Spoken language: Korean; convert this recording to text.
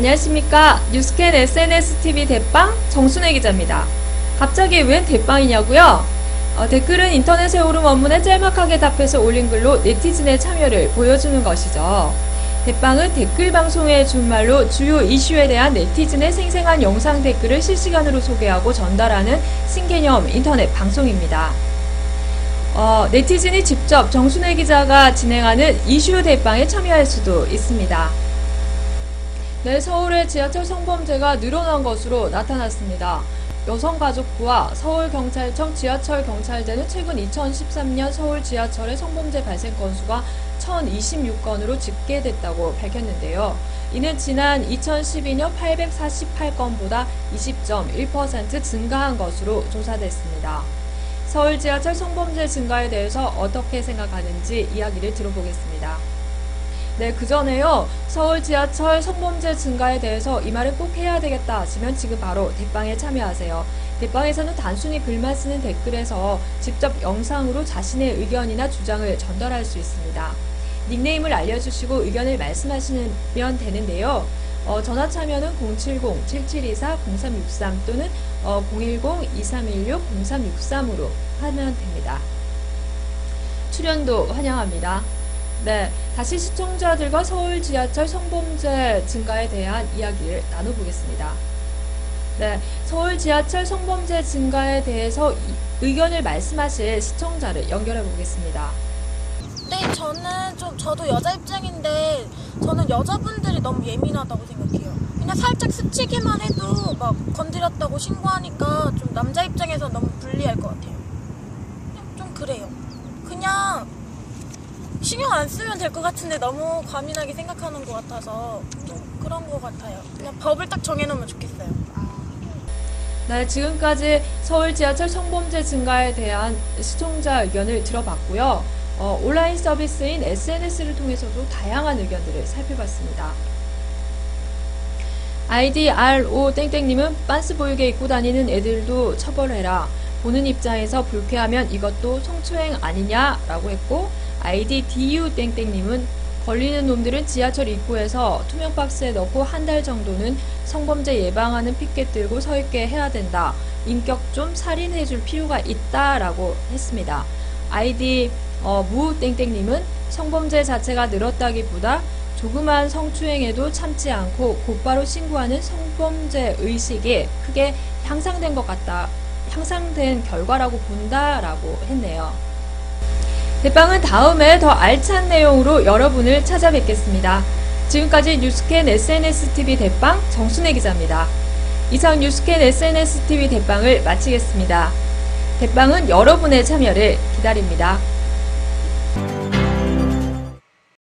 안녕하십니까. 뉴스캔 SNSTV 대빵 정순혜 기자입니다. 갑자기 웬 대빵이냐고요? 어, 댓글은 인터넷에 오른 원문에 짤막하게 답해서 올린 글로 네티즌의 참여를 보여주는 것이죠. 대빵은 댓글 방송의 준말로 주요 이슈에 대한 네티즌의 생생한 영상 댓글을 실시간으로 소개하고 전달하는 신개념 인터넷 방송입니다. 어, 네티즌이 직접 정순혜 기자가 진행하는 이슈 대빵에 참여할 수도 있습니다. 네, 서울의 지하철 성범죄가 늘어난 것으로 나타났습니다. 여성가족부와 서울경찰청 지하철경찰대는 최근 2013년 서울 지하철의 성범죄 발생 건수가 1026건으로 집계됐다고 밝혔는데요. 이는 지난 2012년 848건보다 20.1% 증가한 것으로 조사됐습니다. 서울 지하철 성범죄 증가에 대해서 어떻게 생각하는지 이야기를 들어보겠습니다. 네, 그 전에요. 서울 지하철 성범죄 증가에 대해서 이 말은 꼭 해야 되겠다 하시면 지금 바로 대빵에 참여하세요. 대빵에서는 단순히 글만 쓰는 댓글에서 직접 영상으로 자신의 의견이나 주장을 전달할 수 있습니다. 닉네임을 알려주시고 의견을 말씀하시면 되는데요. 어, 전화 참여는 070-7724-0363 또는 어, 010-2316-0363으로 하면 됩니다. 출연도 환영합니다. 네, 다시 시청자들과 서울 지하철 성범죄 증가에 대한 이야기를 나눠보겠습니다. 네, 서울 지하철 성범죄 증가에 대해서 이- 의견을 말씀하실 시청자를 연결해 보겠습니다. 네, 저는 좀 저도 여자 입장인데 저는 여자분들이 너무 예민하다고 생각해요. 그냥 살짝 스치기만 해도 막 건드렸다고 신고하니까 좀 남자 입장에서 너무 불리할 것 같아요. 그냥 좀 그래요. 그냥 신경 안 쓰면 될 것 같은데 너무 과민하게 생각하는 것 같아서 좀 그런 것 같아요. 그냥 법을 딱 정해놓으면 좋겠어요. 네, 지금까지 서울 지하철 성범죄 증가에 대한 시청자 의견을 들어봤고요. 어, 온라인 서비스인 SNS를 통해서도 다양한 의견들을 살펴봤습니다. 아이디 RO 땡땡님은 빤스 보이게 입고 다니는 애들도 처벌해라. 보는 입장에서 불쾌하면 이것도 성추행 아니냐라고 했고 아이디 DU 땡땡님은 걸리는 놈들은 지하철 입구에서 투명 박스에 넣고 한 달 정도는 성범죄 예방하는 피켓 들고 서 있게 해야 된다. 인격 좀 살인해 줄 필요가 있다라고 했습니다. 아이디 어, 무땡땡님은 성범죄 자체가 늘었다기보다 조그만 성추행에도 참지 않고 곧바로 신고하는 성범죄 의식이 크게 향상된 것 같다. 향상된 결과라고 본다라고 했네요. 대빵은 다음에 더 알찬 내용으로 여러분을 찾아뵙겠습니다. 지금까지 뉴스캔 SNSTV 대빵 정순혜 기자입니다. 이상 뉴스캔 SNSTV 대빵을 마치겠습니다. 대빵은 여러분의 참여를 기다립니다.